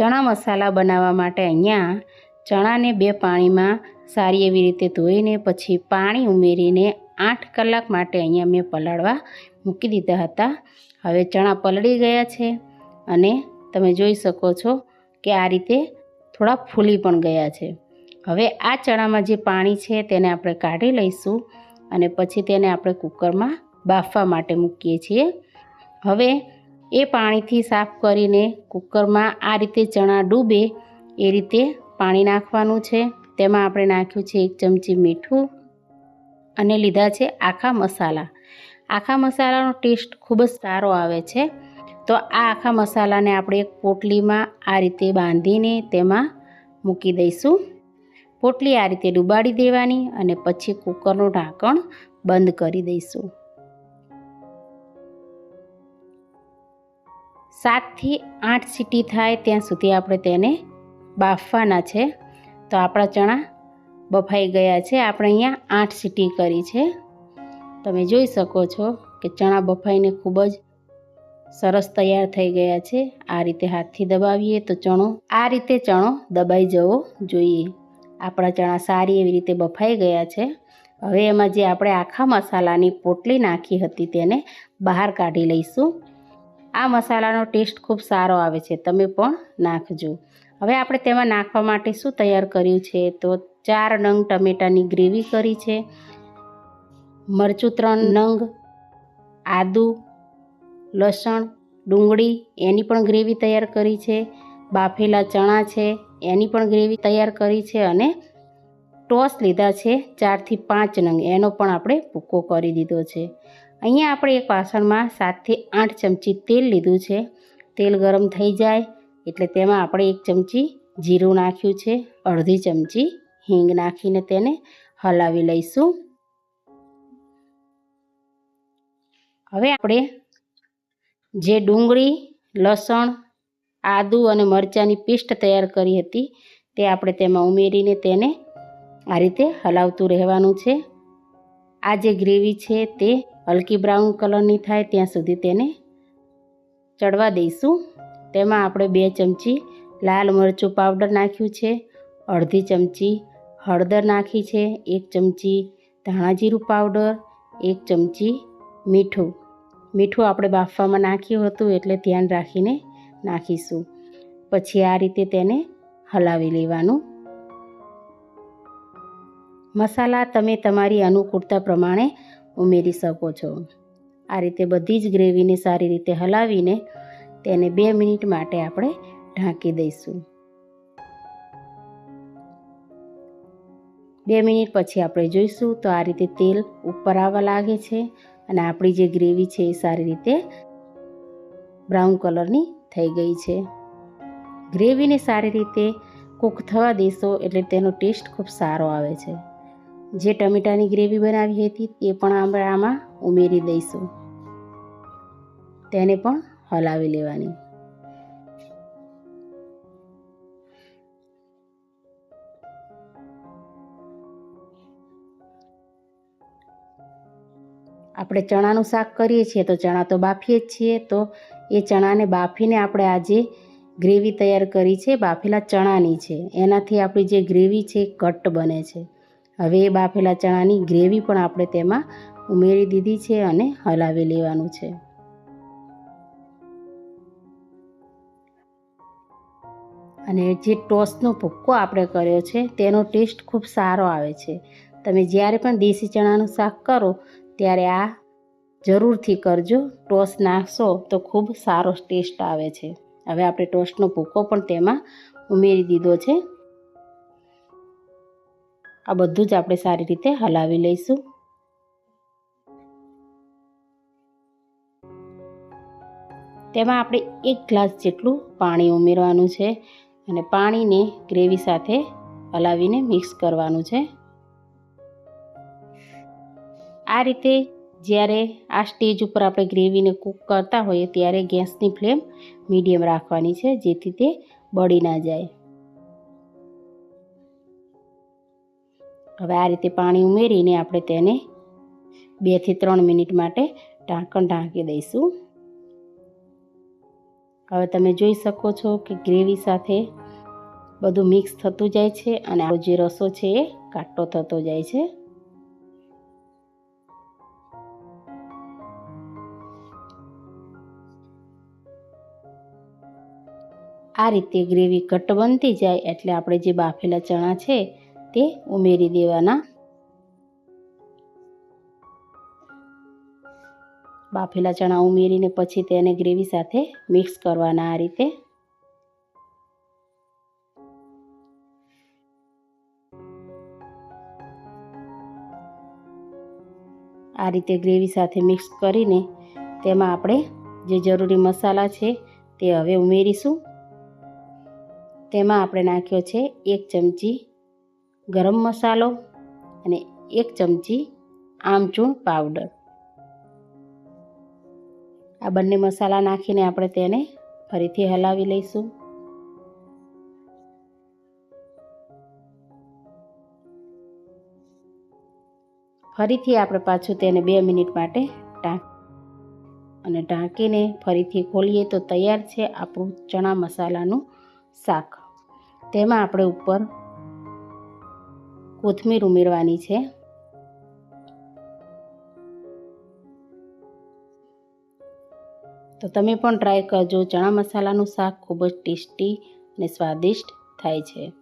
ચણા મસાલા બનાવવા માટે અહીંયા ચણાને બે પાણીમાં સારી એવી રીતે ધોઈને પછી પાણી ઉમેરીને આઠ કલાક માટે અહીંયા મેં પલાળવા મૂકી દીધા હતા. હવે ચણા પલળી ગયા છે અને તમે જોઈ શકો છો કે આ રીતે થોડા ફૂલી પણ ગયા છે. હવે આ ચણામાં જે પાણી છે તેને આપણે કાઢી લઈશું અને પછી તેને આપણે કુકરમાં બાફવા માટે મૂકીએ છીએ. હવે એ પાણીથી સાફ કરીને કુકરમાં આ રીતે ચણા ડૂબે એ રીતે પાણી નાખવાનું છે. તેમાં આપણે નાખ્યું છે એક ચમચી મીઠું અને લીધા છે આખા મસાલા. આખા મસાલાનો ટેસ્ટ ખૂબ જ સારો આવે છે. તો આ આખા મસાલાને આપણે એક પોટલીમાં આ રીતે બાંધીને તેમાં મૂકી દઈશું. પોટલી આ રીતે ડૂબાડી દેવાની અને પછી કુકરનું ઢાંકણ બંધ કરી દઈશું. સાતથી આઠ સીટી થાય ત્યાં સુધી આપણે તેને બાફવાના છે. તો આપણા ચણા બફાઈ ગયા છે. આપણે અહીંયા આઠ સીટી કરી છે. તમે જોઈ શકો છો કે ચણા બફાઈને ખૂબ જ સરસ તૈયાર થઈ ગયા છે. આ રીતે હાથથી દબાવીએ તો ચણો, આ રીતે ચણો દબાઈ જવો જોઈએ. આપણા ચણા સારી એવી રીતે બફાઈ ગયા છે. હવે એમાં જે આપણે આખા મસાલાની પોટલી નાખી હતી તેને બહાર કાઢી લઈશું. આ મસાલાનો ટેસ્ટ ખૂબ સારો આવે છે, તમે પણ નાખજો. હવે આપણે તેમાં નાખવા માટે શું તૈયાર કર્યું છે? તો ચાર નંગ ટમેટાની ગ્રેવી કરી છે. મરચું ત્રણ નંગ, આદુ, લસણ, ડુંગળી, એની પણ ગ્રેવી તૈયાર કરી છે. બાફેલા ચણા છે, એની પણ ગ્રેવી તૈયાર કરી છે અને ટોસ લીધા છે ચારથી પાંચ નંગ. એનો પણ આપણે ભૂકો કરી દીધો છે. અહીંયા આપણે એક વાસણમાં સાતથી આઠ ચમચી તેલ લીધું છે. તેલ ગરમ થઈ જાય એટલે તેમાં આપણે એક ચમચી જીરું નાખ્યું છે. અડધી ચમચી હિંગ નાખીને તેને હલાવી લઈશું. હવે આપણે જે ડુંગળી, લસણ, આદુ અને મરચાંની પેસ્ટ તૈયાર કરી હતી તે આપણે તેમાં ઉમેરીને તેને આ રીતે હલાવતું રહેવાનું છે. આ જે ગ્રેવી છે તે હલકી બ્રાઉન કલરની થાય ત્યાં સુધી તેને ચડવા દઈશું. તેમાં આપણે બે ચમચી લાલ મરચું પાવડર નાખ્યું છે, અડધી ચમચી હળદર નાખી છે, એક ચમચી ધાણાજીરું પાવડર, એક ચમચી મીઠું. મીઠું આપણે બાફવામાં નાખ્યું હતું એટલે ધ્યાન રાખીને નાખીશું. પછી આ રીતે તેને હલાવી લેવાનું. મસાલા તમે તમારી અનુકૂળતા પ્રમાણે ઉમેરી શકો છો. આ રીતે બધી જ ગ્રેવીને સારી રીતે હલાવીને તેને બે મિનિટ માટે આપણે ઢાંકી દઈશું. બે મિનિટ પછી આપણે જોઈશું તો આ રીતે તેલ ઉપર આવવા લાગે છે અને આપણી જે ગ્રેવી છે એ સારી રીતે બ્રાઉન કલરની થઈ ગઈ છે. ગ્રેવીને સારી રીતે કૂક થવા દેશો એટલે તેનો ટેસ્ટ ખૂબ સારો આવે છે. જે ટમેટાની ગ્રેવી બનાવી હતી તે પણ આપણે આમાં ઉમેરી દઈશું. તેને પણ હલાવી લેવાની. આપણે ચણાનું શાક કરીએ છીએ તો ચણા તો બાફીએ જ છીએ તો એ ચણાને બાફીને આપણે આજે ગ્રેવી તૈયાર કરી છે, બાફેલા ચણાની છે. એનાથી આપણી જે ગ્રેવી છે ઘટ્ટ બને છે. હવે એ બાફેલા ચણાની ગ્રેવી પણ આપણે તેમાં ઉમેરી દીધી છે અને હલાવી લેવાનું છે. અને જે ટોસનો ભૂક્કો આપણે કર્યો છે, તેનો ટેસ્ટ ખૂબ સારો આવે છે. તમે જ્યારે પણ દેશી ચણાનું શાક કરો, ત્યારે આ જરૂરથી કરજો. ટોસ નાખશો તો ખૂબ સારો ટેસ્ટ આવે છે. હવે આપણે ટોસ્ટનો ભૂકો પણ તેમાં ઉમેરી દીધો છે. આ બધું જ આપણે સારી રીતે હલાવી લઈશું. તેમાં આપણે એક ગ્લાસ જેટલું પાણી ઉમેરવાનું છે અને પાણીને ગ્રેવી સાથે હલાવીને મિક્સ કરવાનું છે. આ રીતે જ્યારે આ સ્ટેજ ઉપર આપણે ગ્રેવીને કૂક કરતા હોઈએ ત્યારે ગેસની ફ્લેમ મીડિયમ રાખવાની છે જેથી તે બળી ના જાય. હવે આ રીતે પાણી ઉમેરીને આપણે તેને બેથી ત્રણ મિનિટ માટે ઢાંકણ ઢાંકી દઈશું. હવે તમે જોઈ શકો છો કે ગ્રેવી સાથે બધું મિક્સ થતું જાય છે અને આ જે રસો છે એ કાટો થતો જાય છે. આ રીતે ગ્રેવી ઘટ બનતી જાય એટલે આપણે જે બાફેલા ચણા છે તે ઉમેરી દેવાના. બાફેલા ચણા ઉમેરીને પછી તેને ગ્રેવી સાથે મિક્સ કરવાના આ રીતે. આ રીતે ગ્રેવી સાથે મિક્સ કરીને તેમાં આપણે જે જરૂરી મસાલા છે તે હવે ઉમેરીશું. તેમાં આપણે નાખ્યો છે એક ચમચી ગરમ મસાલો અને એક ચમચી આમચૂણ પાવડર. આ બંને મસાલા નાખીને આપણે તેને ફરીથી હલાવી લઈશું. ફરીથી આપણે પાછું તેને બે મિનિટ માટે ટાંક અને ઢાંકીને ફરીથી ખોલીએ તો તૈયાર છે આપણું ચણા મસાલાનું શાક. તેમાં આપણે ઉપર કોથમીર ઉમેરવાની છે. તો તમે પણ ટ્રાય કરજો. ચણા મસાલાનું શાક ખૂબ જ ટેસ્ટી અને સ્વાદિષ્ટ થાય છે.